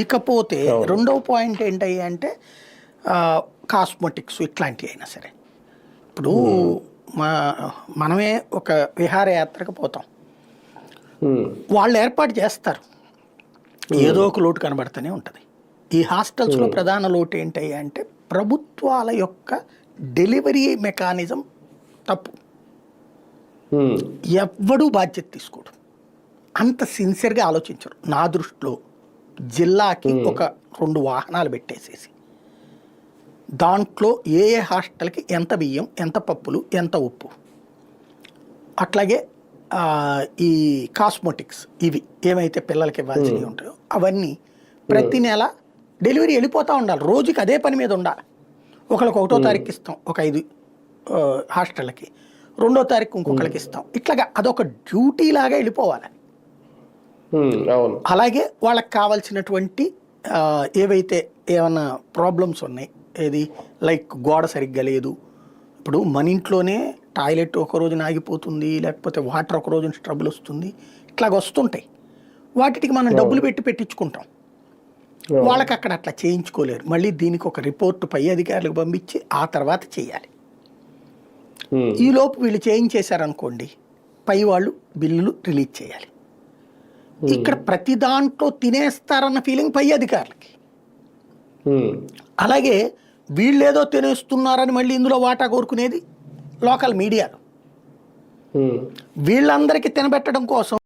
ఇకపోతే రెండవ పాయింట్ ఏంటయ్యి అంటే కాస్మెటిక్స్ ఇట్లాంటివి అయినా సరే. ఇప్పుడు మా మనమే ఒక విహారయాత్రకు పోతాం. ఉమ్, వాళ్ళు ఏర్పాటు చేస్తారు. ఏదో ఒక లోటు కనబడుతూనే ఉంటుంది. ఈ హాస్టల్స్లో ప్రధాన లోటు ఏంటి అంటే ప్రభుత్వాల యొక్క డెలివరీ మెకానిజం తప్పు. ఎవ్వడూ బాధ్యత తీసుకోడు. అంత సిన్సియర్గా ఆలోచించరు. నా దృష్టిలో జిల్లాకి ఒక రెండు వాహనాలు పెట్టేసేసి. దాంట్లో ఏ ఏ హాస్టల్కి ఎంత బియ్యం ఎంత పప్పులు ఎంత ఉప్పు. అట్లాగే ఈ కాస్మెటిక్స్ ఇవి ఏమైతే పిల్లలకి ఇవ్వాల్సినవి ఉంటాయో అవన్నీ ప్రతి నెల డెలివరీ వెళ్ళిపోతూ ఉండాలి. రోజుకి అదే పని మీద ఉండాలి. ఒకళ్ళకి ఒకటో తారీఖు ఇస్తాం ఒక ఐదు హాస్టళ్ళకి రెండో తారీఖు ఇంకొకరికి ఇస్తాం. ఇట్లాగా అదొక డ్యూటీ లాగా వెళ్ళిపోవాలి. అలాగే వాళ్ళకి కావాల్సినటువంటి ఏవైతే ఏమన్నా ప్రాబ్లమ్స్ ఉన్నాయి ఏది? లైక్ గోడ సరిగ్గా లేదు. ఇప్పుడు మన ఇంట్లోనే టాయిలెట్ ఒక రోజున ఆగిపోతుంది లేకపోతే వాటర్ ఒక రోజున ట్రబుల్ వస్తుంది ఇట్లాగ వస్తుంటాయి. వాటికి మనం డబ్బులు పెట్టి పెట్టించుకుంటాం. వాళ్ళకి అక్కడ అట్లా చేయించుకోలేరు. మళ్ళీ దీనికి ఒక రిపోర్ట్ పై అధికారులకు పంపించి ఆ తర్వాత చేయాలి. ఉమ్, ఈ లోపు వీళ్ళు చేయించేశారనుకోండి పై వాళ్ళు బిల్లులు రిలీజ్ చేయాలి. ఇక్కడ ప్రతి దాంట్లో తినేస్తారన్న ఫీలింగ్ పై అధికారులకి. ఉమ్, అలాగే వీళ్ళేదో తినేస్తున్నారని మళ్ళీ ఇందులో వాటా కోరుకునేది లోకల్ మీడియాలో. ఉమ్. వీళ్ళందరికీ తినబెట్టడం కోసం